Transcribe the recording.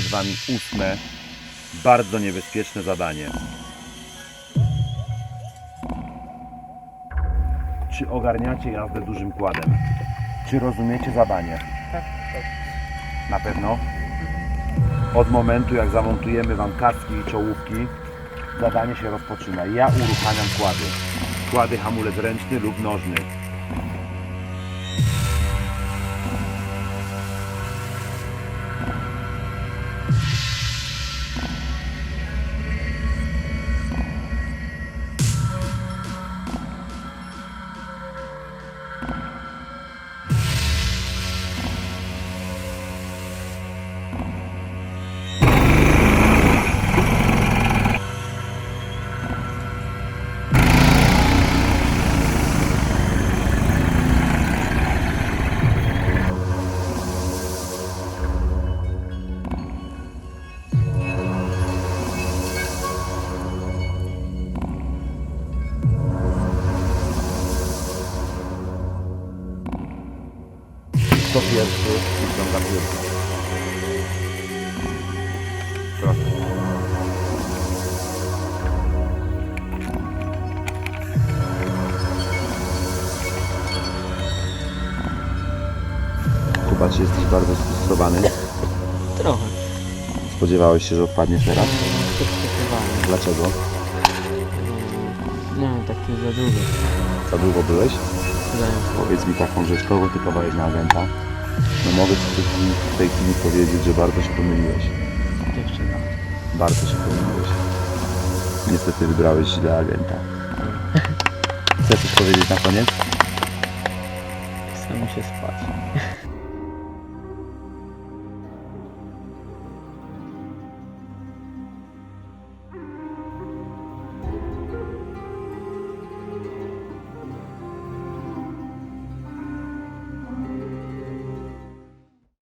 przed Wami ósme, bardzo niebezpieczne zadanie. Czy ogarniacie jazdę dużym kładem? Czy rozumiecie zadanie? Tak, Na pewno? Od momentu jak zamontujemy Wam kaski i czołówki, zadanie się rozpoczyna. Ja uruchamiam kłady. Kłady hamulec ręczny lub nożny. Kto pierwszy wyciąga piłkę? Proszę. Kuba, czy jesteś bardzo sfrustrowany? Trochę. Spodziewałeś się, że odpadniesz teraz? Przepracowałem. Dlaczego? Nie wiem, tak to za długo. Za długo byłeś? Powiedz mi taką rzecz, kogo ty kawałeś na agenta? No mogę ci w tej chwili, powiedzieć, że bardzo się pomyliłeś. Dziewczyna. Bardzo się pomyliłeś. Niestety wybrałeś źle agenta. Chcesz coś powiedzieć na koniec? Chce mi się spać.